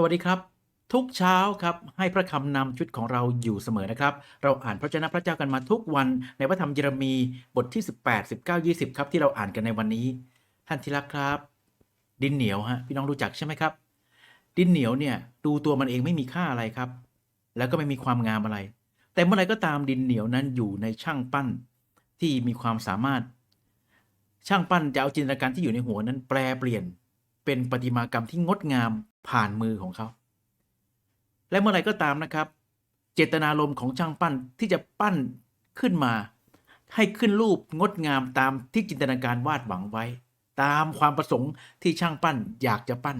สวัสดีครับ ทุกเช้าครับให้พระคำนำชุดของเราอยู่เสมอนะครับ เราอ่านพระเจ้าพระเจ้ากันมาทุกวันในพระธรรมเยเรมีบทที่ 18 19 20 ครับ ที่เราอ่านกันในวันนี้ ท่านที่รักครับ ดินเหนียวฮะพี่น้องรู้จักใช่ไหมครับ ดินเหนียวเนี่ยดูตัวมันเองไม่มีค่าอะไรครับ แล้วก็ไม่มีความงามอะไร แต่เมื่อไรก็ตามดินเหนียวนั้นอยู่ในช่างปั้นที่มีความสามารถ ช่างปั้นจะเอาจินตนาการที่อยู่ในหัวนั้นแปลเปลี่ยน เป็นประติมากรรมที่งดงาม ผ่านมือของเขา และเมื่อไรก็ตามนะครับ เจตนารมณ์ของช่างปั้นที่จะปั้นขึ้นมา ให้ขึ้นรูปงดงามตามที่จินตนาการวาดหวังไว้ ตามความประสงค์ที่ช่างปั้นอยากจะปั้น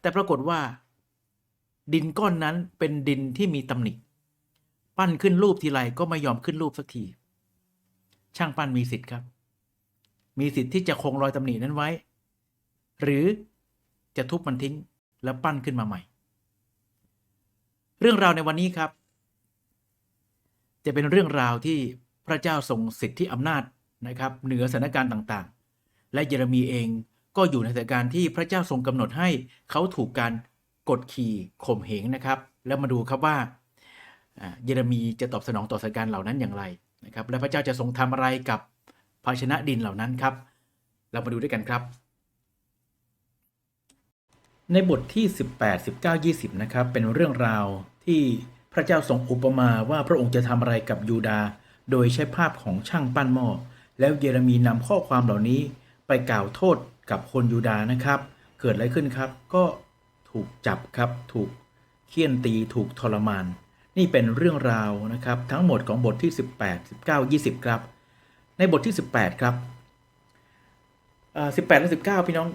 แต่ปรากฏว่า ดินก้อนนั้นเป็นดินที่มีตำหนิปั้นขึ้นรูปทีไรก็ไม่ยอมขึ้นรูปสักที ช่างปั้นมีสิทธิ์ครับ มีสิทธิ์ที่จะคงรอยตำหนินั้นไว้ หรือ จะทุบมันทิ้งแล้วปั้นขึ้นมาใหม่ เรื่องราวในวันนี้ครับ จะเป็นเรื่องราวที่พระเจ้าทรงสิทธิอำนาจนะครับ เหนือสถานการณ์ต่างๆ และเยเรมีเองก็อยู่ในสถานการณ์ที่พระเจ้าทรงกำหนดให้เขาถูกการกดขี่ข่มเหงนะครับ แล้วมาดูครับว่าอ่าเยเรมีจะตอบสนองต่อสถานการณ์เหล่านั้นอย่างไรนะครับ และพระเจ้าจะทรงทำอะไรกับภาชนะดินเหล่านั้นครับ เรามาดูด้วยกันครับ ในบทที่ 18 19 20 นะครับ เป็นเรื่องราวที่พระเจ้าทรงอุปมาว่าพระองค์จะทำอะไรกับยูดา โดยใช้ภาพของช่างปั้นหม้อแล้วเยเรมีนำข้อความเหล่านี้ไปกล่าวโทษกับคนยูดานะครับ เกิดอะไรขึ้นครับ ก็ถูกจับครับ ถูกเคี่ยนตีถูกทรมาน นี่เป็นเรื่องราวนะครับ ทั้งหมดของบทที่ 18 19 20 ครับ ในบทที่ 18 ครับอ่า18และ19 พี่น้อง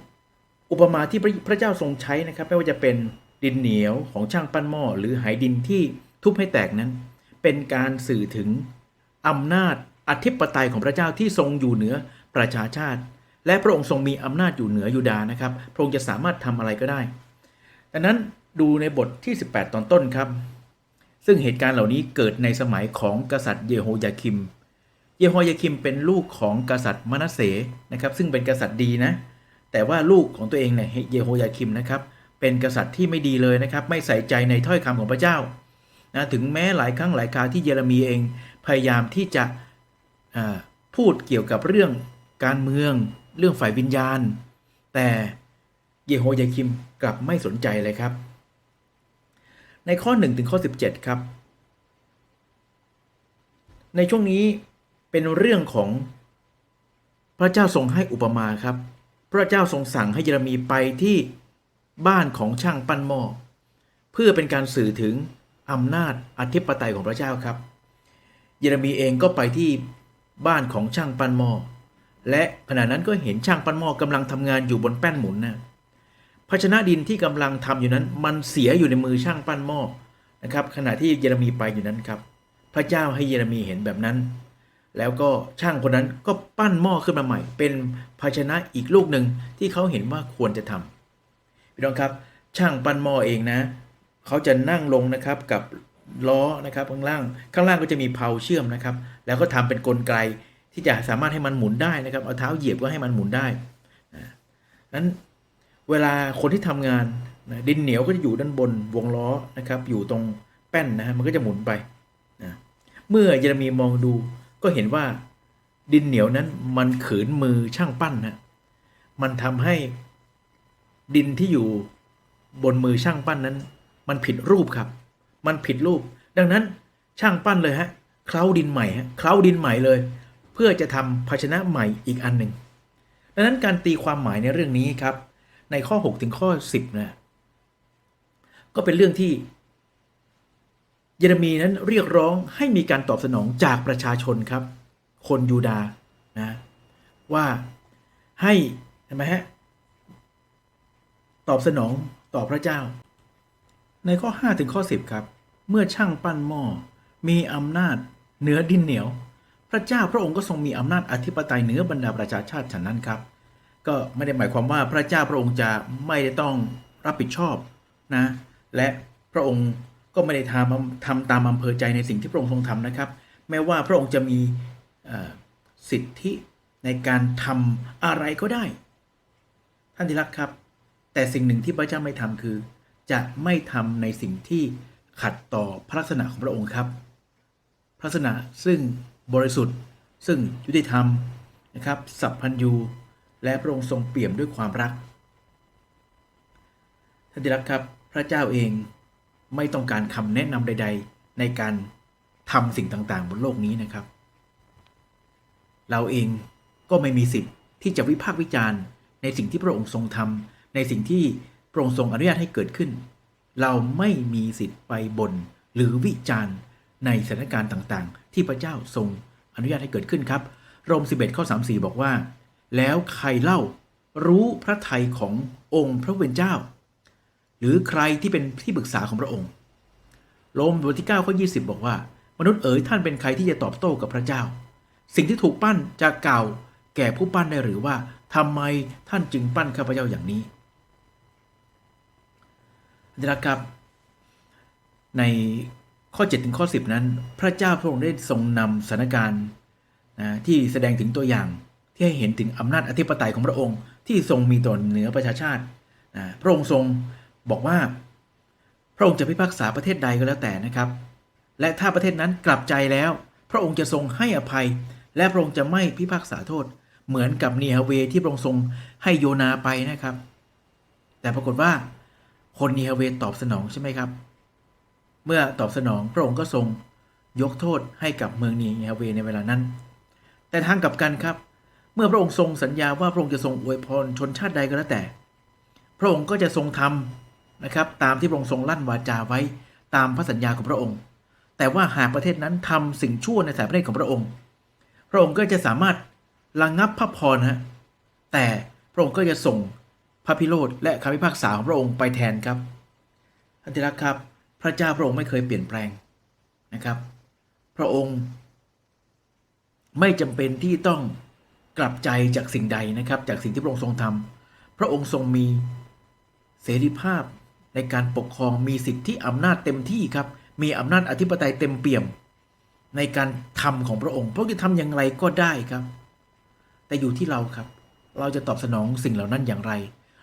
อุปมาที่พระพระเจ้าทรงใช้นะครับไม่ว่าจะเป็นดินเหนียวของช่างปั้นหม้อหรือไหดินที่ทุบให้แตกนั้น เป็นการสื่อถึงอำนาจอธิปไตยของพระเจ้าที่ทรงอยู่เหนือประชาชาติ และพระองค์ทรงมีอำนาจอยู่เหนือยูดาห์นะครับ พระองค์จะสามารถทำอะไรก็ได้ดังนั้นดูในบทที่ 18 ตอนต้นครับ ซึ่งเหตุการณ์เหล่านี้เกิดในสมัยของกษัตริย์เยโฮยาคิม เยโฮยาคิมเป็นลูกของกษัตริย์มนัสเสนะครับซึ่งเป็นกษัตริย์ดีนะ แต่ว่าลูกของตัวเองเนี่ยเยโฮยาคิมนะครับ เป็นกษัตริย์ที่ไม่ดีเลยนะครับ ไม่ใส่ใจในถ้อยคำของพระเจ้านะถึงแม้หลายครั้งหลายคราที่เยเรมีเองพยายามที่จะพูดเกี่ยวกับเรื่องการเมือง เรื่องฝ่ายวิญญาณ แต่เยโฮยาคิมกลับไม่สนใจเลยครับ ในข้อ 1 ถึงข้อ 17 ครับ ในช่วงนี้เป็นเรื่องของพระเจ้าทรงให้อุปมาครับ พระเจ้าทรงสั่งให้เยเรมีไปที่บ้านของช่างปั้นหม้อเพื่อเป็นการสื่อถึงอำนาจอธิปไตยของพระเจ้าครับ เยเรมีเองก็ไปที่บ้านของช่างปั้นหม้อและขณะนั้นก็เห็นช่างปั้นหม้อกำลังทำงานอยู่บนแป้นหมุนนะภาชนะดินที่กำลังทำอยู่นั้น มันเสียอยู่ในมือช่างปั้นหม้อนะครับ ขณะที่เยเรมีไปอยู่นั้นครับ พระเจ้าให้เยเรมีเห็นแบบนั้น แล้วก็ช่างคนนั้นก็ปั้นหม้อขึ้นมาใหม่ เป็นภาชนะอีกลูกหนึ่งที่เขาเห็นว่าควรจะทำพี่น้องครับ ช่างปั้นหม้อเองนะเขาจะนั่งลงนะครับกับล้อนะครับข้างล่างข้างล่างก็จะมีเพลาเชื่อมนะครับ แล้วก็ทำเป็นกลไกที่จะสามารถให้มันหมุนได้นะครับเอาเท้าเหยียบก็ให้มันหมุนได้นั้นเวลาคนที่ทำงานนะดินเหนียวก็จะอยู่ด้านบนวงล้อนะครับ อยู่ตรงแป้นนะฮะมันก็จะหมุนไปนะเมื่อเยเรมีมองดู ก็เห็นว่าดินเหนียวนั้นมันขืนมือช่างปั้นนะมันทำให้ดินที่อยู่บนมือช่างปั้นนั้น มันผิดรูปครับ มันผิดรูป ดังนั้นช่างปั้นเลยฮะเคล้าดินใหม่ฮะเคล้าดินใหม่เลย เพื่อจะทำภาชนะใหม่อีกอันหนึ่งดังนั้นการตีความหมายในเรื่องนี้ครับ ในข้อ 6 ถึงข้อ 10นะก็เป็นเรื่องที่ เยเรมีนั้นเรียกร้องให้มีการตอบสนองจากประชาชนครับ คนยูดาห์นะว่าให้เห็นไหมฮะตอบสนองต่อพระเจ้า ในข้อ 5 ถึงข้อ 10 ครับ เมื่อช่างปั้นหม้อมีอำนาจเหนือดินเหนียว พระเจ้าพระองค์ก็ทรงมีอำนาจอธิปไตยเหนือบรรดาประชาชาติฉันนั้นครับ ก็ไม่ได้หมายความว่าพระเจ้าพระองค์จะไม่ได้ต้องรับผิดชอบนะและพระองค์ ก็ไม่ได้ทำทำตามอำเภอใจในสิ่งที่พระองค์ทรงทำนะครับ แม้ว่าพระองค์จะมีสิทธิในการทำอะไรก็ได้ ท่านที่รักครับ แต่สิ่งหนึ่งที่พระเจ้าไม่ทำคือ จะไม่ทำในสิ่งที่ขัดต่อพระลักษณะของพระองค์ครับ พระลักษณะซึ่งบริสุทธิ์ ซึ่งยุติธรรมนะครับสัพพัญญูและพระองค์ทรงเปี่ยมด้วยความรัก ท่านที่รักครับ พระเจ้าเอง ไม่ต้องการคำแนะนำใด ๆ ในการทำสิ่งต่างๆ บนโลกนี้นะครับ เราเองก็ไม่มีสิทธิ์ที่จะวิพากษ์วิจารณ์ในสิ่งที่พระองค์ทรงทำในสิ่งที่พระองค์ทรงอนุญาตให้เกิดขึ้น เราไม่มีสิทธิ์ไปบน่นหรือวิจารณ์ในสถานการณ์ต่างๆ ที่พระเจ้าทรงอนุญาตให้เกิดขึ้นครับ โรม 11 ข้อ 34 บอกว่า แล้วใครเล่ารู้พระทัยขององค์พระเป็นเจ้า หรือใครที่เป็นที่ปรึกษาของพระองค์ โรมบทที่9ข้อ20 บอกว่า มนุษย์เอ๋ยท่านเป็นใครที่จะตอบโต้กับพระเจ้า สิ่งที่ถูกปั้นจะกล่าวแก่ผู้ปั้นได้หรือว่าทำไมท่านจึงปั้นข้าพเจ้าอย่างนี้นะครับในข้อ7ถึงข้อ 10 นั้น พระเจ้าพระองค์ได้ทรงนำสถานการณ์นะที่แสดงถึงตัวอย่างที่ให้เห็นถึงอำนาจอธิปไตยของพระองค์ที่ทรงมีต่อเหนือประชาชาตินะพระองค์ทรง บอกว่า พระองค์จะพิพากษาประเทศใดก็แล้วแต่นะครับ และถ้าประเทศนั้นกลับใจแล้ว พระองค์จะทรงให้อภัย และพระองค์จะไม่พิพากษาโทษ เหมือนกับเนียเวที่พระองค์ทรงให้โยนาไปนะครับ แต่ปรากฏว่า คนเนียเวตอบสนองใช่ไหมครับ เมื่อตอบสนองพระองค์ก็ทรงยกโทษให้กับเมืองเนียเวในเวลานั้น แต่ทางกลับกันครับ เมื่อพระองค์ทรงสัญญาว่าพระองค์จะทรงอวยพรชนชาติใดก็แล้วแต่ พระองค์ก็จะทรงทำ นะครับ ตามที่พระองค์ทรงลั่นวาจาไว้ตามพระสัญญาของพระองค์ แต่ว่าหากประเทศนั้นทำสิ่งชั่วในสายพระเนตรของพระองค์ พระองค์ก็จะสามารถระงงับพระพรฮะแต่พระองค์ก็จะส่งพระพิโรธและคำพิพากษาของพระองค์ไปแทนครับท่านที่รักครับ พระเจ้าพระองค์ไม่เคยเปลี่ยนแปลงนะครับ พระองค์ ไม่จำเป็นที่ต้องกลับใจจากสิ่งใดนะครับ จากสิ่งที่พระองค์ทรงทำพระองค์ทรงมีเสรีภาพ ในการปกครองมีสิทธิอำนาจเต็มที่ครับ มีอำนาจอธิปไตยเต็มเปี่ยม ในการทำของพระองค์ พระองค์จะทำอย่างไรก็ได้ครับ แต่อยู่ที่เราครับ เราจะตอบสนองสิ่งเหล่านั้นอย่างไร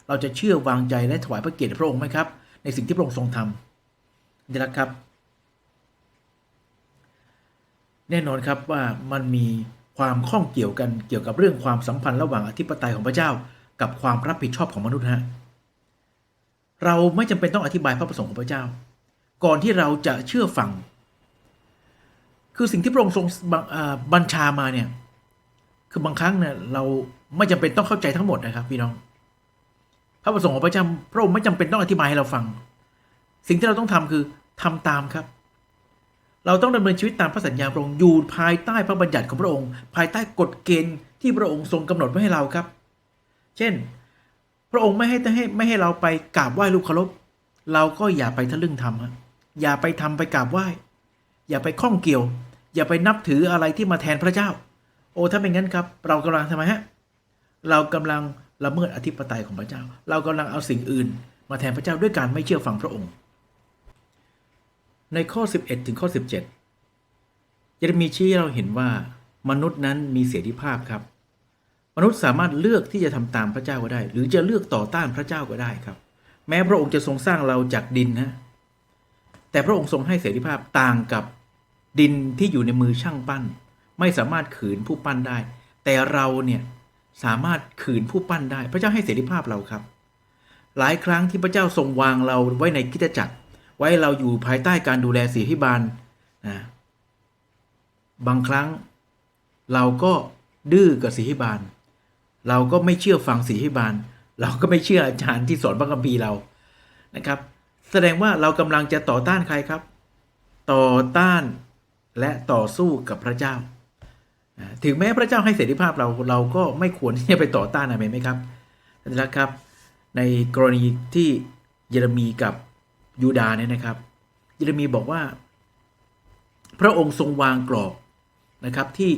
เราจะเชื่อวางใจและถวายพระเกียรติพระองค์ไหมครับ ในสิ่งที่พระองค์ทรงทำนี่แหละครับ แน่นอนครับว่ามันมีความข้องเกี่ยวกันเกี่ยวกับเรื่องความสัมพันธ์ระหว่างอธิปไตยของพระเจ้า กับความรับผิดชอบของมนุษย์ฮะ เราไม่จำเป็นต้องอธิบายพระประสงค์ของพระเจ้า ก่อนที่เราจะเชื่อฟัง คือสิ่งที่พระองค์ทรงบัญชามาเนี่ยคือบางครั้งเนี่ยเราไม่จำเป็นต้องเข้าใจทั้งหมดนะครับพี่น้อง พระประสงค์ของพระเจ้าพระองค์ไม่จำเป็นต้องอธิบายให้เราฟัง สิ่งที่เราต้องทำคือทำตามครับ เราต้องดำเนินชีวิตตามพระสัญญาพระองค์อยู่ภายใต้พระบัญญัติของพระองค์ ภายใต้กฎเกณฑ์ที่พระองค์ทรงกำหนดไว้ให้เราครับ เช่น พระองค์ไม่ให้ให้ไม่ให้เราไปกราบไหว้รูปเคารพเราก็อย่าไปทะลึ่งทำฮะอย่าไปทำไปกราบไหว้ อย่าไปข้องเกี่ยว อย่าไปนับถืออะไรที่มาแทนพระเจ้า โอ้ถ้าเป็นงั้นครับ เรากำลังทำไมฮะเรากำลังละเมิดอธิปไตยของพระเจ้า เรากำลังเอาสิ่งอื่น มาแทนพระเจ้าด้วยการไม่เชื่อฟังพระองค์ ในข้อ 11 ถึงข้อ 17 เยเรมีชี้ให้เราเห็นว่ามนุษย์นั้นมีเสรีภาพครับ มนุษย์สามารถเลือกที่จะทำตามพระเจ้าก็ได้ หรือจะเลือกต่อต้านพระเจ้าก็ได้ครับ แม้พระองค์จะทรงสร้างเราจากดินนะ แต่พระองค์ทรงให้เสรีภาพต่างกับดินที่อยู่ในมือช่างปั้น ไม่สามารถขืนผู้ปั้นได้ แต่เราเนี่ยสามารถขืนผู้ปั้นได้ พระเจ้าให้เสรีภาพเราครับ หลายครั้งที่พระเจ้าทรงวางเราไว้ในกิจจักร ไว้เราอยู่ภายใต้การดูแลสีพิบาลนะบางครั้งเราก็ดื้อกับสีพิบาล เราก็ไม่เชื่อฟังสีพิบาล เราก็ไม่เชื่ออาจารย์ที่สอนพระคัมภีร์เรานะครับ แสดงว่าเรากำลังจะต่อต้านใครครับ ต่อต้านและต่อสู้กับพระเจ้า ถึงแม้พระเจ้าให้เสรีภาพเราเราก็ไม่ควรที่จะไปต่อต้านอะไรไหมครับนะครับ ในกรณีที่เยเรมีกับยูดาเนี่ยนะครับ เยเรมีบอกว่า พระองค์ทรงวางกรอบนะครับที่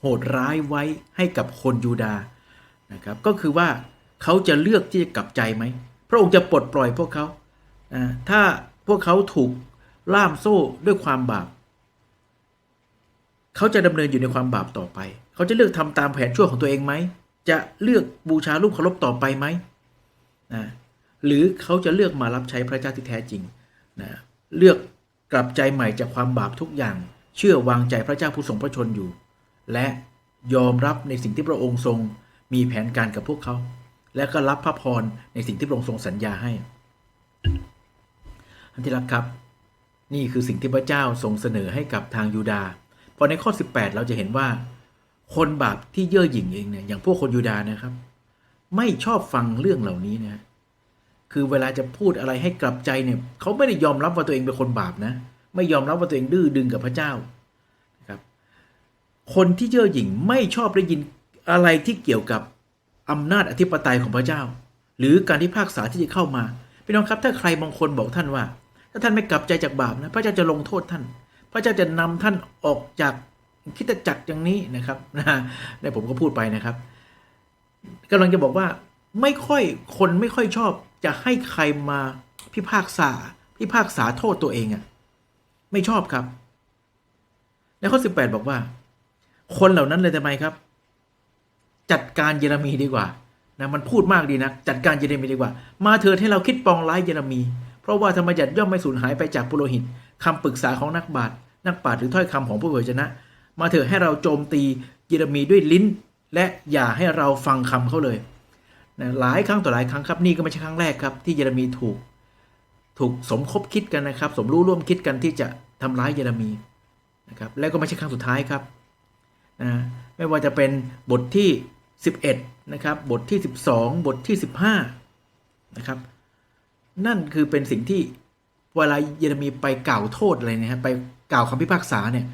โหดร้ายไว้ให้กับคนยูดาห์ นะครับก็คือว่าเขาจะเลือกที่จะกลับใจไหม พระองค์จะปลดปล่อยพวกเขาถ้าพวกเขาถูกล่ามโซ่ด้วยความบาปเขาจะดำเนินอยู่ในความบาปต่อไป เขาจะเลือกทำตามแผนชั่วของตัวเองไหม จะเลือกบูชารูปเคารพต่อไปไหมนะหรือเขาจะเลือกมารับใช้พระเจ้าที่แท้จริงนะเลือกกลับใจใหม่จากความบาปทุกอย่าง เชื่อวางใจพระเจ้าผู้ทรงพระชนอยู่ และยอมรับในสิ่งที่พระองค์ทรง มีแผนการกับพวกเขา และก็รับพระพรในสิ่งที่พระองค์ทรงสัญญาให้ท่านที่รักครับ นี่คือสิ่งที่พระเจ้าทรงเสนอให้กับทางยูดาห์พอในข้อ 18 เราจะเห็นว่า คนบาปที่เย่อหยิ่งเองเนี่ยอย่างพวกคนยูดาห์นะครับ ไม่ชอบฟังเรื่องเหล่านี้นะคือเวลาจะพูดอะไรให้กลับใจเนี่ยเขาไม่ได้ยอมรับว่าตัวเองเป็นคนบาปนะ ไม่ยอมรับว่าตัวเองดื้อดึงกับพระเจ้านะครับ คนที่เย่อหยิ่งไม่ชอบได้ยิน อะไรที่เกี่ยวกับอำนาจอธิปไตยของพระเจ้า หรือการที่ภาคษาที่จะเข้ามาพี่น้องครับถ้าใครบางคนบอกท่านว่า ถ้าท่านไม่กลับใจจากบาปนะพระเจ้าจะลงโทษท่าน พระเจ้าจะนำท่านออกจากคิดจักรอย่างนี้นะครับนะได้ผมก็พูดไปนะครับกำลังจะบอกว่าไม่ค่อยคนไม่ค่อยชอบจะให้ใครมาพิพากษา พิพากษาโทษตัวเองอะ่ะไม่ชอบครับในข้อสิบแปดบอกว่า คนเหล่านั้นเลยทำไมครับ จัดการเยเรมีดีกว่านะมันพูดมากดีนะจัดการเยเรมีดีกว่า มาเถิดให้เราคิดปองร้ายเยเรมี เพราะว่าธรรมยัติย่อมไม่สูญหายไปจากปุโรหิตคำปรึกษาของนักบาตนักปราชญ์หรือถ้อยคำของผู้เผยชนะ มาเถิดให้เราโจมตีเยเรมีด้วยลิ้น และอย่าให้เราฟังคำเขาเลยนะหลายครั้งต่อหลายครั้งครับนี่ก็ไม่ใช่ครั้งแรกครับที่เยเรมีถูก ถูกสมคบคิดกันนะครับ สมรู้ร่วมคิดกันที่จะทำร้ายเยเรมีนะครับและก็ไม่ใช่ครั้งสุดท้ายครับนะไม่ว่าจะเป็นบทที่ 11นะครับบทที่ 12 บทที่ 15นะครับนั่นคือเป็นสิ่งที่เวลาเยเรมีไปกล่าวโทษอะไรนะฮะไปกล่าวคำพิพากษาเนี่ย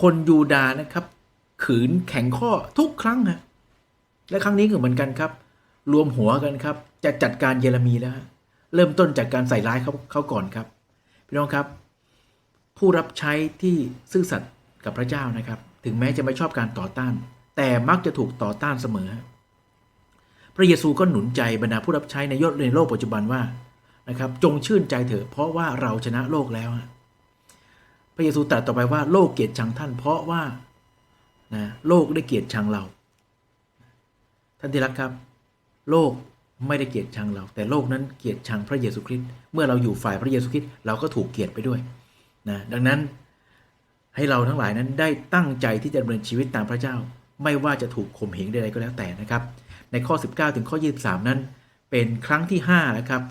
คนยูดาห์นะครับ ขืนแข็งข้อทุกครั้งฮะและครั้งนี้ก็เหมือนกันครับ รวมหัวกันครับ จะจัดการเยเรมีแล้วเริ่มต้นจากการใส่ร้ายเขาเขาก่อนครับพี่น้องครับ ผู้รับใช้ที่ซื่อสัตย์กับพระเจ้านะครับ ถึงแม้จะไม่ชอบการต่อต้าน แต่มักจะถูกต่อต้านเสมอ พระเยซูก็หนุนใจบรรดาผู้รับใช้ในยศในโลกปัจจุบันว่านะครับจงชื่นใจเถอะเพราะว่าเราชนะโลกแล้ว พระเยซูตรัสต่อไปว่าโลกเกลียดชังท่าน เพราะว่านะโลกได้เกลียดชังเรา ท่านที่รักครับ โลกไม่ได้เกลียดชังเรา แต่โลกนั้นเกลียดชังพระเยซูคริสต์เมื่อเราอยู่ฝ่ายพระเยซูคริสต์เราก็ถูกเกลียดไปด้วยนะดังนั้นให้เราทั้งหลายนั้นได้ตั้งใจที่จะดำเนินชีวิตตามพระเจ้า ไม่ว่าจะถูกข่มเหงใดๆก็แล้วแต่นะครับ ในข้อ 19 ถึงข้อ 23 นั้น เป็นครั้งที่5นะครับ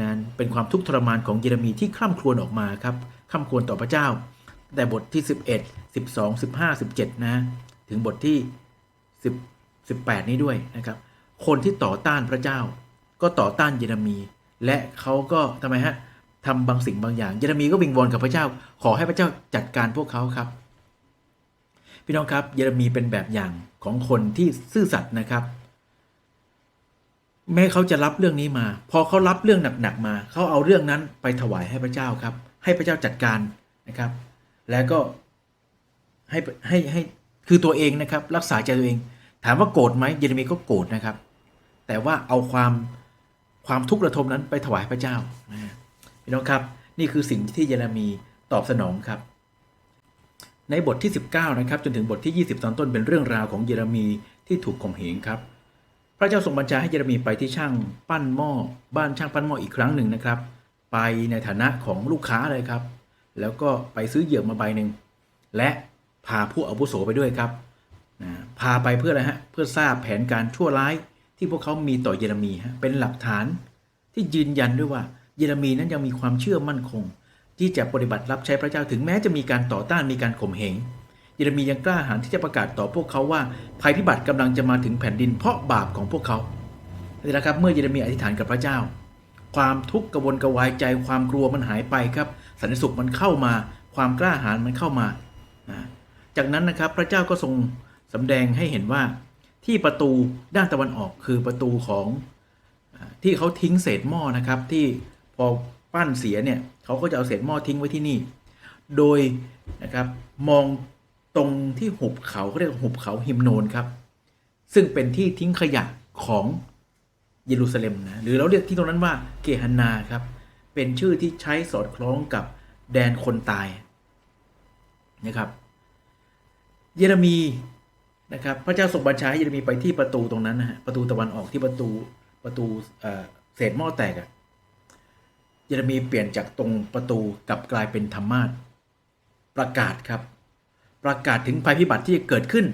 นั้นเป็นความทุกข์ทรมานของเยเรมีที่คร่ำครวญออกมาครับคร่ำครวญต่อพระเจ้า แต่บทที่ 11 12 15 17 นะ ถึงบทที่ 10 18 นี้ด้วยนะครับ คนที่ต่อต้านพระเจ้า ก็ต่อต้านเยเรมี และเขาก็ทำไมฮะทำบางสิ่งบางอย่าง เยเรมีก็วิงวอนกับพระเจ้า ขอให้พระเจ้าจัดการพวกเขาครับ พี่น้องครับเยเรมีเป็นแบบอย่างของคนที่ซื่อสัตย์นะครับ แม้เขาจะรับเรื่องนี้มา พอเขารับเรื่องหนักๆมาเขาเอาเรื่องนั้นไปถวายให้พระเจ้าครับ ให้พระเจ้าจัดการนะครับ แล้วก็ให้ให้ให้คือตัวเองนะครับ รักษาใจตัวเอง ถามว่าโกรธไหมเยเรมีก็โกรธนะครับ แต่ว่าเอาความความทุกข์ระทมนั้นไปถวายพระเจ้านะพี่น้องครับ นี่คือสิ่งที่เยเรมีตอบสนองครับ ในบทที่ 19 นะครับ จนถึงบทที่ 20 ตอนต้นเป็นเรื่องราวของเยเรมีที่ถูกข่มเหงครับ พระเจ้าทรงบัญชาให้เยเรมีไปที่ช่างปั้นหม้อ บ้านช่างปั้นหม้ออีกครั้งหนึ่งนะครับ ไปในฐานะของลูกค้าเลยครับ แล้วก็ไปซื้อเหยื่อมาใบหนึ่งและพาผู้อาวุโสไปด้วยครับนะพาไปเพื่ออะไรฮะเพื่อทราบแผนการชั่วร้ายที่พวกเขามีต่อเยเรมีฮะเป็นหลักฐานที่ยืนยันด้วยว่าเยเรมีนั้นยังมีความเชื่อมั่นคง ที่จะปฏิบัติรับใช้พระเจ้าถึงแม้จะมีการต่อต้านมีการข่มเหงเยเรมียังกล้าหาญที่จะประกาศต่อพวกเขาว่าภัยพิบัติกำลังจะมาถึงแผ่นดินเพราะบาปของพวกเขานี่แหละครับเมื่อเยเรมีอธิษฐานกับพระเจ้า ความทุกข์กระวนกระวายใจความกลัวมันหายไปครับ สันติสุขมันเข้ามา ความกล้าหาญมันเข้ามา จากนั้นนะครับพระเจ้าก็ทรงสำแดงให้เห็นว่าที่ประตูด้านตะวันออกคือประตูของที่เขาทิ้งเศษหม้อนะครับ ที่พอปั้นเสียเนี่ย เขาก็จะเอาเศษหม้อทิ้งไว้ที่นี่ โดยนะครับมองตรงที่หุบเขาเขาเรียกหุบเขาหิมโนนครับ ซึ่งเป็นที่ทิ้งขยะของเยรูซาเล็มนะหรือเราเรียกที่ตรงนั้นว่าเกฮันนาครับ เป็นชื่อที่ใช้สอดคล้องกับแดนคนตายนะครับ เยเรมีนะครับ พระเจ้าทรงบัญชาให้เยเรมีไปที่ประตูตรงนั้นนะฮะประตูตะวันออกที่ประตูประตูเอ่อเศษหม้อแตกอะ เยเรมีเปลี่ยนจากตรงประตูกลับกลายเป็นธรรมาสประกาศครับ ประกาศถึงภัยพิบัติที่จะเกิดขึ้น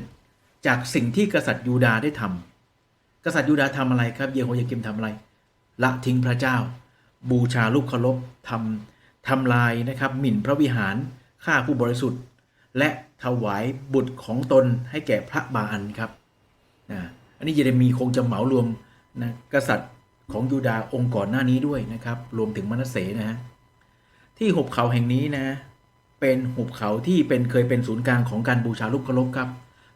จากสิ่งที่กษัตริย์ยูดาห์ได้ทำกษัตริย์ยูดาห์ทำอะไรครับ เยโฮยากิมทำอะไร ละทิ้งพระเจ้า บูชารูปเคารพทำทำลายนะครับ หมิ่นพระวิหารฆ่าผู้บริสุทธิ์ และถวายบุตรของตนให้แก่พระบาอันครับนะอันนี้เยเรมีคงจะเหมารวมนะกษัตริย์ ของยูดาห์องค์ก่อนหน้านี้ด้วยนะครับ รวมถึงมนัสเสนะฮะที่หุบเขาแห่งนี้นะ เป็นหุบเขาที่เป็นเคยเป็นศูนย์กลางของการบูชารูปเคารพครับ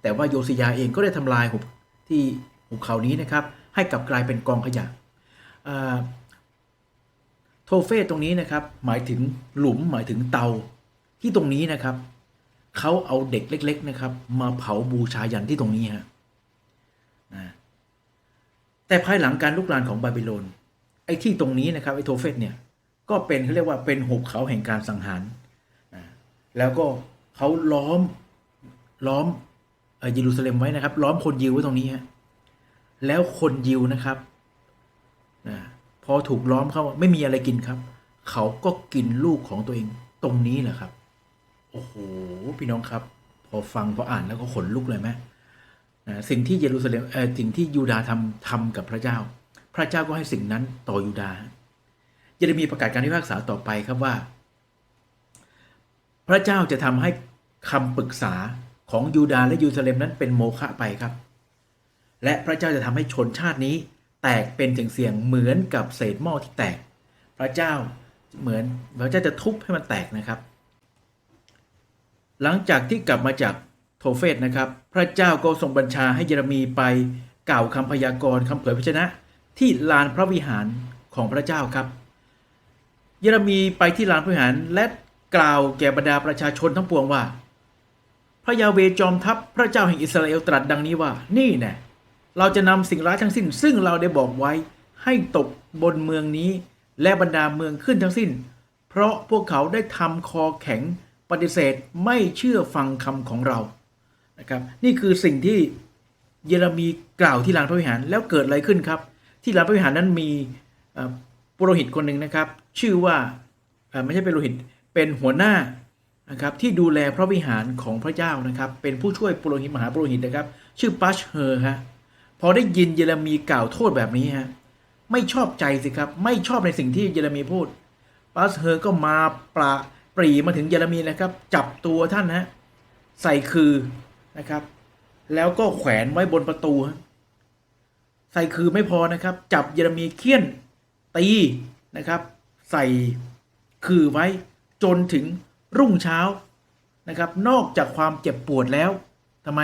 แต่ว่าโยซิยาเองก็ได้ทำลายหุบที่หุบเขานี้นะครับ ให้กลับกลายเป็นกองขยะโทเฟสตรงนี้นะครับ หมายถึงหลุมหมายถึงเตาที่ตรงนี้นะครับเขาเอาเด็กเล็ก ๆ นะครับ มาเผาบูชายันที่ตรงนี้ฮะนะ แต่ภายหลังการลุกลานของบาบิโลนไอ้ที่ตรงนี้นะครับไอ้โทเฟสเนี่ยก็เป็นเขาเรียกว่าเป็นหุบเขาแห่งการสังหารแล้วก็เขาล้อมล้อมเยรูซาเล็มไว้นะครับ ล้อมคนยิวไว้ตรงนี้ฮะแล้วคนยิวนะครับนะพอถูกล้อมเข้าไม่มีอะไรกินครับ เขาก็กินลูกของตัวเองตรงนี้แหละครับ โอ้โห พี่น้องครับ พอฟังพออ่านแล้วก็ขนลุกเลยไหม สิ่งที่เยรูซาเล็มสิ่งที่ยูดาห์ทำทำกับพระเจ้า พระเจ้าก็ให้สิ่งนั้นต่อยูดาห์เยเรมีประกาศการพิพากษาต่อไปครับว่า พระเจ้าจะทำให้คำปรึกษาของยูดาห์และเยรูซาเล็มนั้นเป็นโมฆะไปครับ และพระเจ้าจะทำให้ชนชาตินี้ แตกเป็นเสียงๆเหมือนกับเศษหม้อที่แตก พระเจ้าเหมือนพระเจ้าจะทุบให้มันแตกนะครับ หลังจากที่กลับมาจาก โทเฟสนะครับ พระเจ้าก็ทรงบัญชาให้เยเรมีไปกล่าวคำพยากรณ์คำเผยพระชนะ ที่ลานพระวิหารของพระเจ้าครับ เยเรมีไปที่ลานพระวิหารและกล่าวแก่บรรดาประชาชนทั้งปวงว่า พระยาเวจอมทัพพระเจ้าแห่งอิสราเอลตรัสดังนี้ว่า นี่แน่เราจะนำสิ่งร้ายทั้งสิ้น ซึ่งเราได้บอกไว้ให้ตกบนเมืองนี้ และบรรดาเมืองขึ้นทั้งสิ้น เพราะพวกเขาได้ทำคอแข็งปฏิเสธไม่เชื่อฟังคำของเรา นะครับนี่คือสิ่งที่เยเรมีกล่าวที่ลานพระวิหารแล้วเกิดอะไรขึ้นครับ ที่ลานพระวิหารนั้นมีปุโรหิตคนหนึ่งนะครับ ชื่อว่าไม่ใช่เป็นปุโรหิตเป็นหัวหน้านะครับที่ดูแลพระวิหารของพระเจ้านะครับ เป็นผู้ช่วยปุโรหิตมหาปุโรหิตนะครับ ชื่อปัชเฮอร์ฮะพอได้ยินเยเรมีกล่าวโทษแบบนี้ฮะไม่ชอบใจสิครับ ไม่ชอบในสิ่งที่เยเรมีพูดปัสเฮอร์ก็มาปราปรีมาถึงเยเรมีนะครับ จับตัวท่านนะฮะใส่คือ นะครับ แล้วก็แขวนไว้บนประตูใส่คือไม่พอนะครับ จับเยเรมีเคี่ยนตีนะครับ ใส่คือไว้จนถึงรุ่งเช้านะครับ นอกจากความเจ็บปวดแล้วทำไม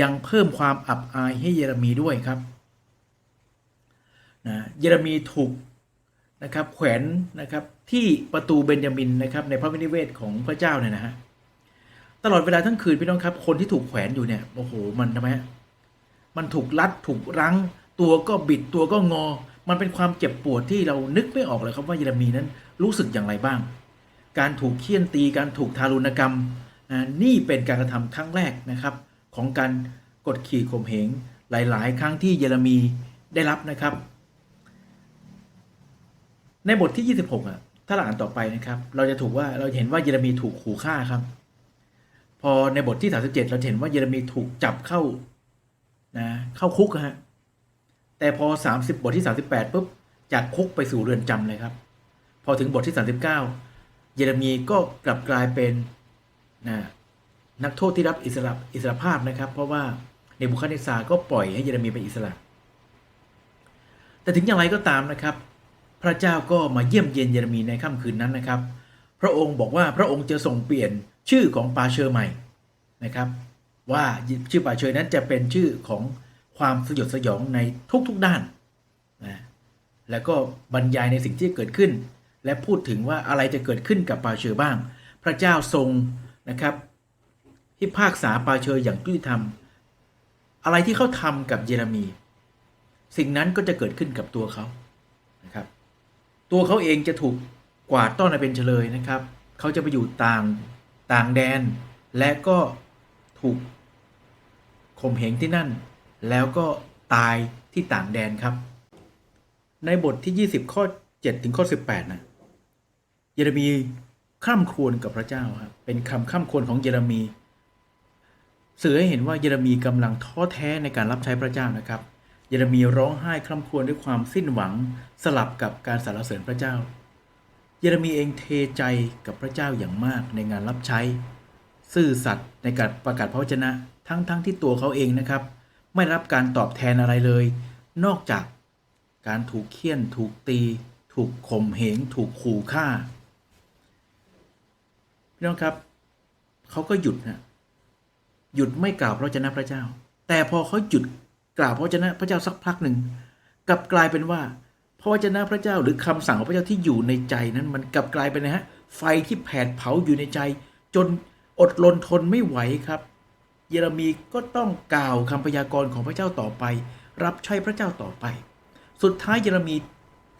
ยังเพิ่มความอับอายให้เยเรมีด้วยครับนะเยเรมีถูกนะครับแขวนนะครับที่ประตูเบนจามินนะครับในพระวินิเวศของพระเจ้าเนี่ยนะฮะ ตลอดเวลาทั้งคืนพี่น้องครับ คนที่ถูกแขวนอยู่เนี่ยโอ้โหมันทำไมะมันถูกรัดถูกรั้ง ตัวก็บิดตัวก็งอ มันเป็นความเจ็บปวดที่เรานึกไม่ออกเลยครับว่าเยเรมีนั้นรู้สึกอย่างไรบ้าง การถูกเคี่ยนตีการถูกทารุณกรรมนี่เป็นการกระทำครั้งแรกนะครับ ของการกดขี่ข่มเหงหลาย ๆ ครั้งที่เยเรมีได้รับนะครับ ในบทที่ 26อะถ้าเราอ่านต่อไปนะครับ เราจะถูกว่าเราเห็นว่าเยเรมีถูกขู่ฆ่าครับ พอในบทที่ 37 เราจะเห็นว่าเยเรมีถูกจับเข้านะเข้าคุกฮะแต่พอ 30 บทที่ 38ปุ๊บจากคุกไปสู่เรือนจำเลยครับ พอถึงบทที่ 39 เยเรมีก็กลับกลายเป็นนะนักโทษที่รับอิสระอิสระภาพนะครับ เพราะว่าในบุคาเนซาก็ปล่อยให้เยเรมีเป็นอิสระ แต่ถึงอย่างไรก็ตามนะครับ พระเจ้าก็มาเยี่ยมเยียนเยเรมีในค่ำคืนนั้นนะครับ พระองค์บอกว่าพระองค์จะส่งเปลี่ยน ชื่อของปาเชอร์ใหม่นะครับ ว่าชื่อปาเชอร์นั้นจะเป็นชื่อของความสยดสยองในทุกๆด้านนะแล้วก็บรรยายในสิ่งที่เกิดขึ้น และพูดถึงว่าอะไรจะเกิดขึ้นกับปาเชอร์บ้าง พระเจ้าทรงนะครับพิพากษาปาเชอร์อย่างยุติธรรม อะไรที่เขาทำกับเยเรมี สิ่งนั้นก็จะเกิดขึ้นกับตัวเขานะครับตัวเขาเองจะถูกกวาดต้อนไปเป็นเฉลยนะครับ เขาจะไปอยู่ต่าง ต่างแดน และก็ถูกข่มเหงที่นั่น แล้วก็ตายที่ต่างแดนครับ ในบทที่ 20 ข้อ 7 ถึงข้อ 18 นะ เยเรมีคร่ำครวญกับพระเจ้าครับเป็นคำคร่ำครวญของเยเรมีสื่อให้เห็นว่าเยเรมีกำลังท้อแท้ในการรับใช้พระเจ้านะครับ เยเรมีร้องไห้คร่ำครวญด้วยความสิ้นหวังสลับกับการสรรเสริญพระเจ้า เยเรมีเองเทใจกับพระเจ้าอย่างมากในงานรับใช้ ซื่อสัตย์ในการประกาศพระวจนะทั้งๆทที่ตัวเขาเองนะครับ ไม่รับการตอบแทนอะไรเลย นอกจากการถูกเคี่ยน ถูกตี ถูกข่มเหง ถูกขู่ฆ่าพี่น้องครับเขาก็หยุดนะหยุดไม่กล่าวพระวจนะพระเจ้า แต่พอเขาหยุดกล่าวพระวจนะพระเจ้าสักพักหนึ่งกลับกลายเป็นว่า ระวจนะพระเจ้าหรือคำสั่งของพระเจ้าที่อยู่ในใจนั้นมันกลับกลายเป็นนะฮะไฟที่แผดเผาอยู่ในใจ จนอดรนทนไม่ไหวครับ เยเรมีก็ต้องกล่าวคำพยากรณ์ของพระเจ้าต่อไป รับใช้พระเจ้าต่อไป สุดท้ายเยเรมี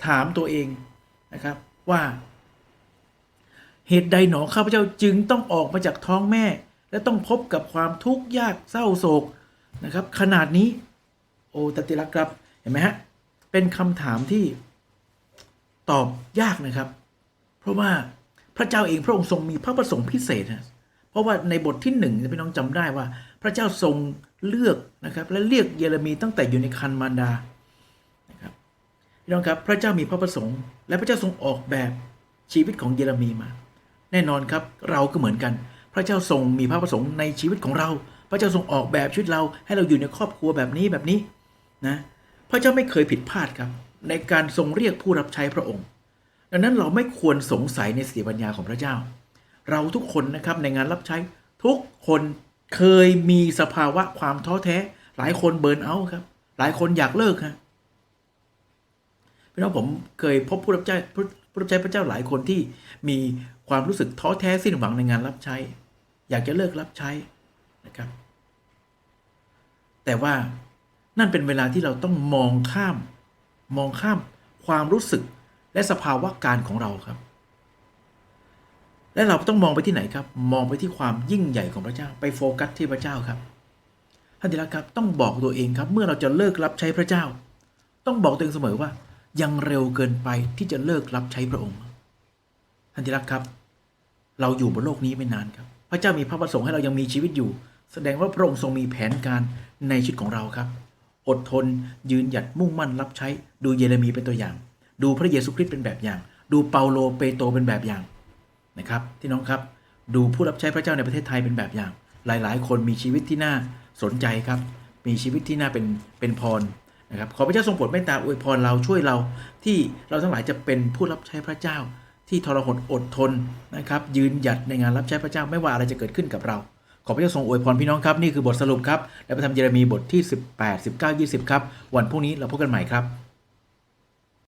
ถามตัวเองนะครับว่า เหตุใดหนอข้าพเจ้าจึงต้องออกมาจากท้องแม่ และต้องพบกับความทุกข์ยากเศร้าโศกนะครับ ขนาดนี้ โอ้ตติลักครับเห็นไหมฮะ เป็นคำถามที่ตอบยากนะครับ เพราะว่าพระเจ้าเองพระองค์ทรงมีพระประสงค์พิเศษนะเพราะว่าในบทที่หนึ่งพี่น้องจำได้ว่า พระเจ้าทรงเลือกนะครับ และเรียกเยเรมีตั้งแต่อยู่ในคันมารดานะครับพี่น้องครับพระเจ้ามีพระประสงค์ และพระเจ้าทรงออกแบบชีวิตของเยเรมีมา แน่นอนครับเราก็เหมือนกัน พระเจ้าทรงมีพระประสงค์ในชีวิตของเรา พระเจ้าทรงออกแบบชีวิตเราให้เราอยู่ในครอบครัวแบบนี้แบบนี้นะ ระเจ้าไม่เคยผิดพลาดครับ ในการทรงเรียกผู้รับใช้พระองค์ ดังนั้นเราไม่ควรสงสัยในสติปัญญาของพระเจ้า เราทุกคนนะครับในงานรับใช้ทุกคนเคยมีสภาวะความท้อแท้ หลายคนเบิร์นเอาครับ หลายคนอยากเลิกครับพี่น้องผมเคยพบผู้รับใช้ผู้รับใช้พระเจ้าหลายคนที่มีความรู้สึกท้อแท้สิ้นหวังในงานรับใช้ อยากจะเลิกรับใช้นะครับ แต่ว่า นั่นเป็นเวลาที่เราต้องมองข้าม มองข้ามความรู้สึกและสภาวะการของเราครับ และเราต้องมองไปที่ไหนครับ มองไปที่ความยิ่งใหญ่ของพระเจ้า ไปโฟกัสที่พระเจ้าครับท่านที่รักครับต้องบอกตัวเองครับ เมื่อเราจะเลิกรับใช้พระเจ้า ต้องบอกตัวเองเสมอว่า ยังเร็วเกินไปที่จะเลิกรับใช้พระองค์ท่านที่รักครับ เราอยู่บนโลกนี้ไม่นานครับ พระเจ้ามีพระประสงค์ให้เรายังมีชีวิตอยู่ แสดงว่าพระองค์ทรงมีแผนการในชีวิตของเราครับ อดทน ยืนหยัดมุ่งมั่นรับใช้ ดูเยเรมีเป็นตัวอย่าง ดูพระเยซูคริสต์เป็นแบบอย่าง ดูเปาโลเปโตรเป็นแบบอย่างนะครับที่น้องครับดูผู้รับใช้พระเจ้าในประเทศไทยเป็นแบบอย่าง หลายๆ คนมีชีวิตที่น่าสนใจครับ มีชีวิตที่น่าเป็นเป็นพรนะครับขอพระเจ้าทรงโปรดเมตตาอวยพรเราช่วยเราที่เราทั้งหลายจะเป็นผู้รับใช้พระเจ้า ที่ทรหดอดทนนะครับยืนหยัดในงานรับใช้พระเจ้าไม่ว่าอะไรจะเกิดขึ้นกับเรา ขอพระเจ้าทรงอวยพรพี่น้องครับนี่คือบทสรุปครับและพระธรรมเยเรมีบทที่ 18 19 20 ครับ วันพรุ่งนี้เราพบกันใหม่ครับ